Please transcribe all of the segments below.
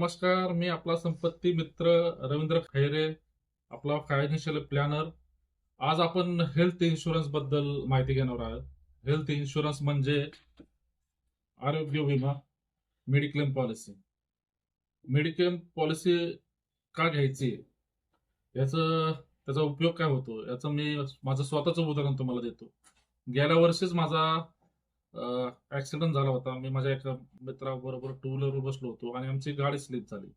नमस्कार मी आपला संपत्ती मित्र रवींद्र खैरे आपला फायनान्शियल प्लॅनर आज आपण हेल्थ इन्शुरन्सबद्दल माहिती घेणार आहोत. हेल्थ इन्शुरन्स म्हणजे आरोग्य विमा मेडिक्लेम पॉलिसी मेडिक्लेम पॉलिसी का घ्यायची? याचं त्याचा उपयोग काय होतो? याचं मी माझं स्वतःचं उदाहरण तुम्हाला देतो. गेल्या वर्षीच माझा ऍक्सिडेंट झाला होता. मी माझ्या एका मित्राबरोबर टू व्हीलरवर बसलो होतो आणि आमची गाडी स्लिप झाली.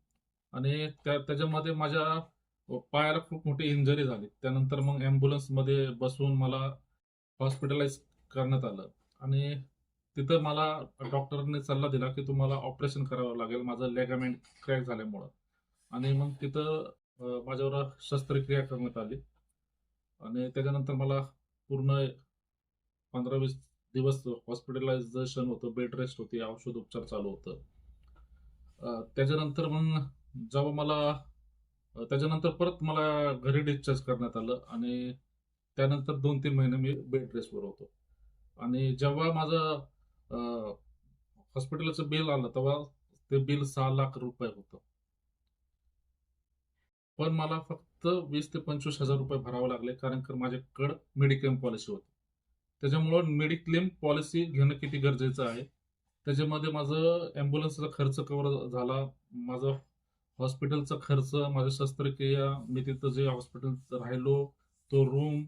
आणि त्या त्याच्यामध्ये माझ्या पायाला खूप मोठी इंजरी झाली. त्यानंतर मग ॲम्ब्युलन्समध्ये बसवून मला हॉस्पिटलाइज करण्यात आलं. आणि तिथं मला डॉक्टरने सल्ला दिला की तुम्हाला ऑपरेशन करावं लागेल. माझं लेगामेंट क्रॅक झाल्यामुळं. आणि मग तिथं माझ्यावर शस्त्रक्रिया करण्यात आली. आणि त्याच्यानंतर मला पूर्ण पंधरा वीस दिवस हॉस्पिटलायझेशन होतं बेड रेस्ट होती औषध उपचार चालू होतं. त्याच्यानंतर मग जेव्हा मला त्याच्यानंतर परत मला घरी डिस्चार्ज करण्यात आलं आणि त्यानंतर दोन तीन महिने मी बेड रेस्टवर होतो. आणि जेव्हा माझं हॉस्पिटलचं बिल आलं तेव्हा ते बिल सहा लाख रुपये होतं. पण मला फक्त वीस ते पंचवीस हजार रुपये भरावे लागले कारण की माझ्याकडं मेडिक्लेम पॉलिसी होती. त्याच्यामुळं मेडिक्लेम पॉलिसी घेणं किती गरजेचं आहे? त्याच्यामध्ये माझं ॲम्ब्युलन्सचा खर्च कव्हर झाला. माझं हॉस्पिटलचा खर्च माझ्या शस्त्रक्रिया मी तिथं जे हॉस्पिटल राहिलो तो रूम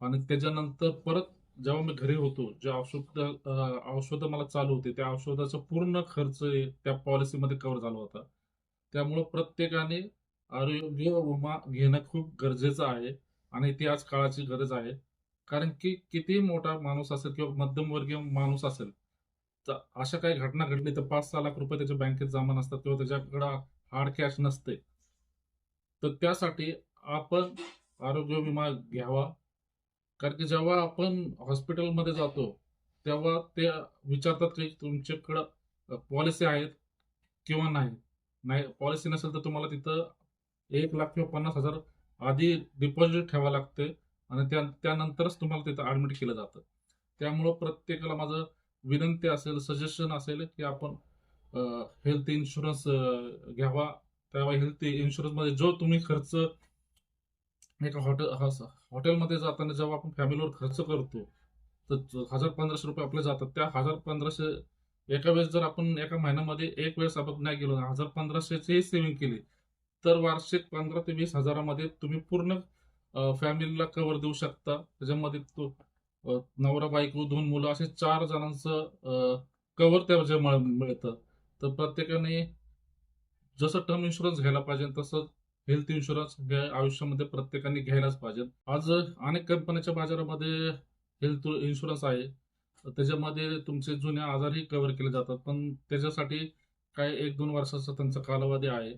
आणि त्याच्यानंतर परत जेव्हा मी घरी होतो जे औषध औषधं मला चालू होते त्या औषधाचा पूर्ण खर्च त्या पॉलिसीमध्ये कव्हर झाला होता. त्यामुळं प्रत्येकाने आरोग्य विमा घेणं खूप गरजेचं आहे आणि ती आज काळाची गरज आहे. कारण की किती मोठा माणूस असेल किंवा मध्यमवर्गीय माणूस असेल तर अशा काही घटना घडली तर पाच सहा लाख रुपये त्याच्या बँकेत जमा नसतात किंवा त्याच्याकडं हार्ड कॅश नसते. तर त्यासाठी आपण आरोग्य विमा घ्यावा. कारण की जेव्हा आपण हॉस्पिटलमध्ये जातो तेव्हा ते विचारतात की तुमच्याकडं पॉलिसी आहेत किंवा नाही? नाही पॉलिसी नसेल तर तुम्हाला तिथं एक लाख किंवा पन्नास हजार आधी डिपॉझिट ठेवावं लागते. आणि त्या त्यानंतरच तुम्हाला तिथं ऍडमिट केलं जातं. त्यामुळं प्रत्येकाला माझं विनंती असेल सजेशन असेल की आपण हेल्थ इन्शुरन्स घ्यावा. त्यावेळी हेल्थ इन्शुरन्समध्ये जो तुम्ही खर्च एका हॉटेल हॉटेलमध्ये जाताना जेव्हा आपण फॅमिलीवर खर्च करतो तर हजार पंधराशे रुपये आपले जातात. त्या हजार पंधराशे एका वेळेस जर आपण एका महिन्यामध्ये एक वेळेस आपण नाही गेलो हजार पंधराशेची सेव्हिंग केली तर वार्षिक पंधरा ते वीस हजारामध्ये तुम्ही पूर्ण फॅमिलीला कव्हर देऊ शकता. त्याच्यामध्ये तो नवरा बायको दोन मुलं असे चार जणांचं कव्हर त्याच्यामुळे मिळतं. तर प्रत्येकाने जसं टर्म इन्शुरन्स घ्यायला पाहिजे तसं हेल्थ इन्शुरन्स हे आयुष्यामध्ये प्रत्येकाने घ्यायलाच पाहिजे. आज अनेक कंपन्याच्या बाजारामध्ये हेल्थ इन्शुरन्स आहे. त्याच्यामध्ये तुमचे जुने आजारही कव्हर केले जातात. पण त्याच्यासाठी काय एक दोन वर्षाचा त्यांचा कालावधी आहे.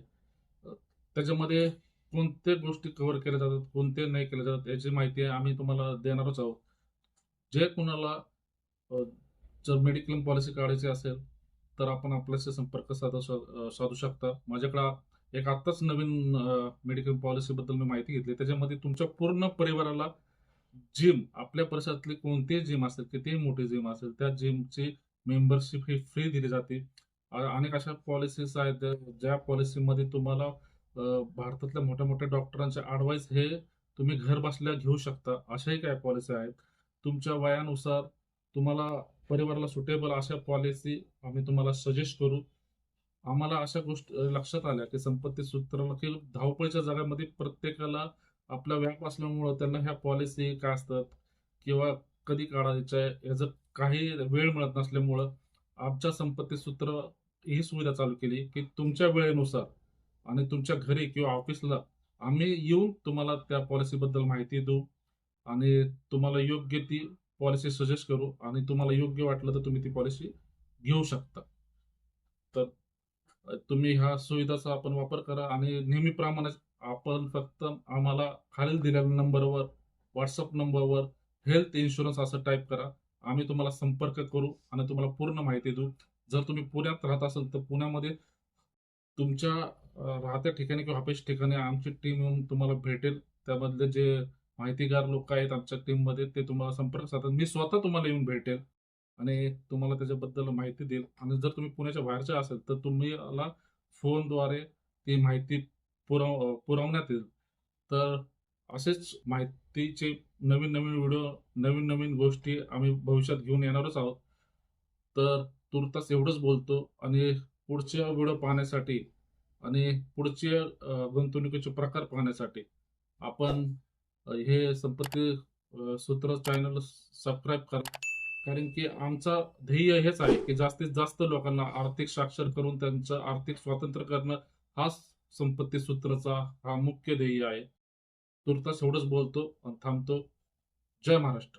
त्याच्यामध्ये कोणत्या गोष्टी कव्हर केल्या जातात कोणते नाही केल्या जातात याची माहिती आम्ही तुम्हाला देणारच आहोत. जे कोणाला जर मेडिक्लेम पॉलिसी काढायची असेल तर आपण आपल्याशी संपर्क साधू साधू शकता. माझ्याकडं एक आत्ताच नवीन मेडिक्लेम पॉलिसीबद्दल मी माहिती घेतली. त्याच्यामध्ये तुमच्या पूर्ण परिवाराला जिम आपल्या परिसरातली कोणतीही जिम असेल कितीही मोठी जिम असेल त्या जिमची मेंबरशिप ही फ्री दिली जाते. अनेक अशा पॉलिसीज आहेत ज्या- ज्या पॉलिसीमध्ये तुम्हाला भारतातल्या मोठ्या मोठ्या डॉक्टरांचे ॲडवाईस हे तुम्ही घर बसल्या घेऊ शकता. अशाही काय पॉलिसी आहेत. तुमच्या वयानुसार तुम्हाला परिवाराला सुटेबल अशा पॉलिसी आम्ही तुम्हाला सजेस्ट करू. आम्हाला अशा गोष्टी लक्षात आल्या की संपत्ती सूत्राला धावपळीच्या जगामध्ये प्रत्येकाला आपला व्याप असल्यामुळं त्यांना ह्या पॉलिसी काय असतात? किंवा कधी काढायच्या? याचं काही वेळ मिळत नसल्यामुळं आमच्या संपत्ती सूत्र ही सुविधा चालू केली की तुमच्या वेळेनुसार आणि तुमच्या घरी किंवा ऑफिसला आम्ही येऊन तुम्हाला त्या पॉलिसीबद्दल माहिती देऊ आणि तुम्हाला योग्य ती पॉलिसी सजेस्ट करू आणि तुम्हाला योग्य वाटलं तर तुम्ही ती पॉलिसी घेऊ शकता. तर तुम्ही ह्या सुविधाचा आपण वापर करा आणि नेहमीप्रमाणे आपण फक्त आम्हाला खालील दिलेल्या नंबरवर व्हॉट्सअप नंबरवर हेल्थ इन्शुरन्स असं टाईप करा. आम्ही तुम्हाला संपर्क करू आणि तुम्हाला पूर्ण माहिती देऊ. जर तुम्ही पुण्यात राहत असाल तर पुण्यामध्ये तुमच्या राहत्या ठिकाणी किंवा ऑफिस ठिकाणी आमची टीम येऊन तुम्हाला भेटेल. त्यामधले जे माहितीगार लोक आहेत आमच्या टीममध्ये ते तुम्हाला संपर्क साधतात. मी स्वतः तुम्हाला येऊन भेटेल आणि तुम्हाला त्याच्याबद्दल माहिती देईल. आणि जर तुम्ही पुण्याच्या बाहेरच्या असेल तर तुम्ही मला फोनद्वारे ती माहिती पुरव पुरवण्यात येईल. तर असेच माहितीचे नवीन नवीन व्हिडिओ नवीन नवीन गोष्टी आम्ही भविष्यात घेऊन येणारच आहोत. तर तुर्तास एवढंच बोलतो आणि पुढच्या व्हिडिओ पाहण्यासाठी आणि पुढचे गुंतवणुकीचे प्रकार पाहण्यासाठी आपण हे संपत्ती सूत्र चॅनल सबस्क्राईब करा. कारण की आमचा ध्येय हेच आहे की जास्तीत जास्त लोकांना आर्थिक साक्षर करून त्यांचं आर्थिक स्वातंत्र्य करणं हाच संपत्ती सूत्राचा हा मुख्य ध्येय आहे. तुर्तास एवढंच बोलतो आणि थांबतो. जय महाराष्ट्र.